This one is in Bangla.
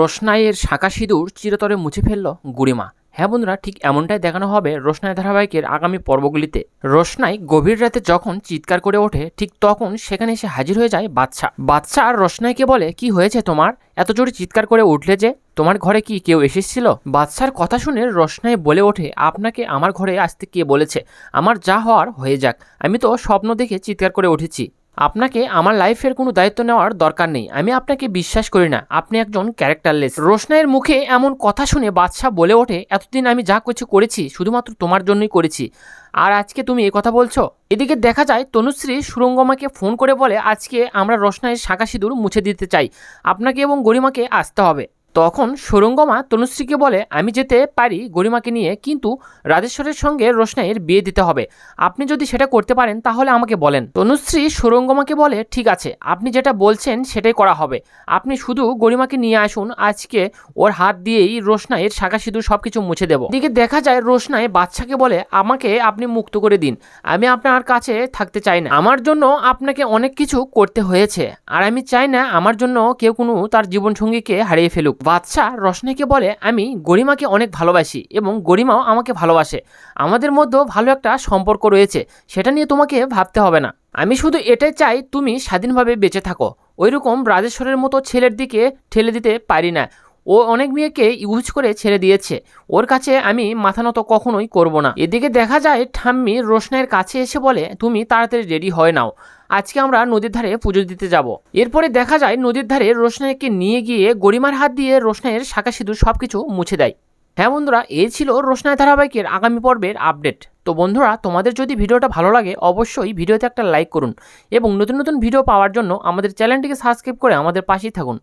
রোশনাইয়ের শাঁকা সিঁদুর চিরতরে মুছে ফেলল গুড়িমা। হ্যাঁ বন্ধুরা, ঠিক এমনটাই দেখানো হবে রোশনাই ধারাবাহিকের আগামী পর্বগুলিতে। রোশনাই গভীর রাতে যখন চিৎকার করে ওঠে, ঠিক তখন সেখানে এসে হাজির হয়ে যায় বাচ্চা বাচ্চা আর রোশনাইকে বলে, কি হয়েছে তোমার? এত জোরে চিৎকার করে উঠলে যে? তোমার ঘরে কি কেউ এসেছিল? বাচ্চার কথা শুনে রোশনাই বলে ওঠে, আপনাকে আমার ঘরে আসতে কে বলেছে? আমার যা হওয়ার হয়ে যাক। আমি তো স্বপ্ন দেখে চিৎকার করে উঠেছি। আপনাকে আমার লাইফের কোনো দায়িত্ব নেওয়ার দরকার নেই। আমি আপনাকে বিশ্বাস করি না। আপনি একজন ক্যারেক্টারলেস। রোশনাইয়ের মুখে এমন কথা শুনে বাদশাহ বলে ওঠে, এতদিন আমি যা কিছু করেছি, শুধুমাত্র তোমার জন্যই করেছি। আর আজকে তুমি এ কথা বলছো? এদিকে দেখা যায়, তনুশ্রী সুরঙ্গমাকে ফোন করে বলে, আজকে আমরা রোশনাইয়ের শাঁখা সিঁদুর মুছে দিতে চাই। আপনাকে এবং গরিমাকে আসতে হবে। তখন সুরঙ্গমা তনুশ্রীকে বলে, আমি যেতে পারি গরিমাকে নিয়ে, কিন্তু রাজেশ্বরের সঙ্গে রোশনাইয়ের বিয়ে দিতে হবে। আপনি যদি সেটা করতে পারেন, তাহলে আমাকে বলেন। তনুশ্রী সুরঙ্গমাকে বলে, ঠিক আছে, আপনি যেটা বলছেন, সেটাই করা হবে। আপনি শুধু গরিমাকে নিয়ে আসুন, আজকে ওর হাত দিয়েই রোশনাইয়ের শাখা সিঁদুর সব কিছু মুছে দেবো। এদিকে দেখা যায়, রোশনাই বাচ্চাকে বলে, আমাকে আপনি মুক্ত করে দিন। আমি আপনার কাছে থাকতে চাই না। আমার জন্য আপনাকে অনেক কিছু করতে হয়েছে। আর আমি চাই না আমার জন্য কেউ কোনো তার জীবনসঙ্গীকে হারিয়ে ফেলুক। বাচ্চা রশনিকে বলে, আমি গরিমাকে অনেক ভালোবাসি এবং গরিমাও আমাকে ভালোবাসে। আমাদের মধ্যেও ভালো একটা সম্পর্ক রয়েছে, সেটা নিয়ে তোমাকে ভাবতে হবে না। আমি শুধু এটাই চাই, তুমি স্বাধীনভাবে বেঁচে থাকো। ওইরকম রাজেশ্বরের মতো ছেলের দিকে ঠেলে দিতে পারি না। ও অনেক মেয়েকে ইউজ করে ছেড়ে দিয়েছে। ওর কাছে আমি মাথা নত কখনোই করব না। এদিকে দেখা যায়, ঠাম্মি রোশনাইয়ের কাছে এসে বলে, তুমি তাড়াতাড়ি রেডি হয়ে নাও। আজকে আমরা নদীর ধারে পুজো দিতে যাব। এরপরে দেখা যায়, নদীর ধারে রোশনাইকে নিয়ে গিয়ে গরিমার হাত দিয়ে রোশনাইয়ের শাখা সিঁদুর সব কিছু মুছে দেয়। হ্যাঁ বন্ধুরা, এই ছিল রোশনাই ধারাবাহিকের আগামী পর্বের আপডেট। তো বন্ধুরা, তোমাদের যদি ভিডিওটা ভালো লাগে, অবশ্যই ভিডিওতে একটা লাইক করুন এবং নতুন নতুন ভিডিও পাওয়ার জন্য আমাদের চ্যানেলটিকে সাবস্ক্রাইব করে আমাদের পাশেই থাকুন।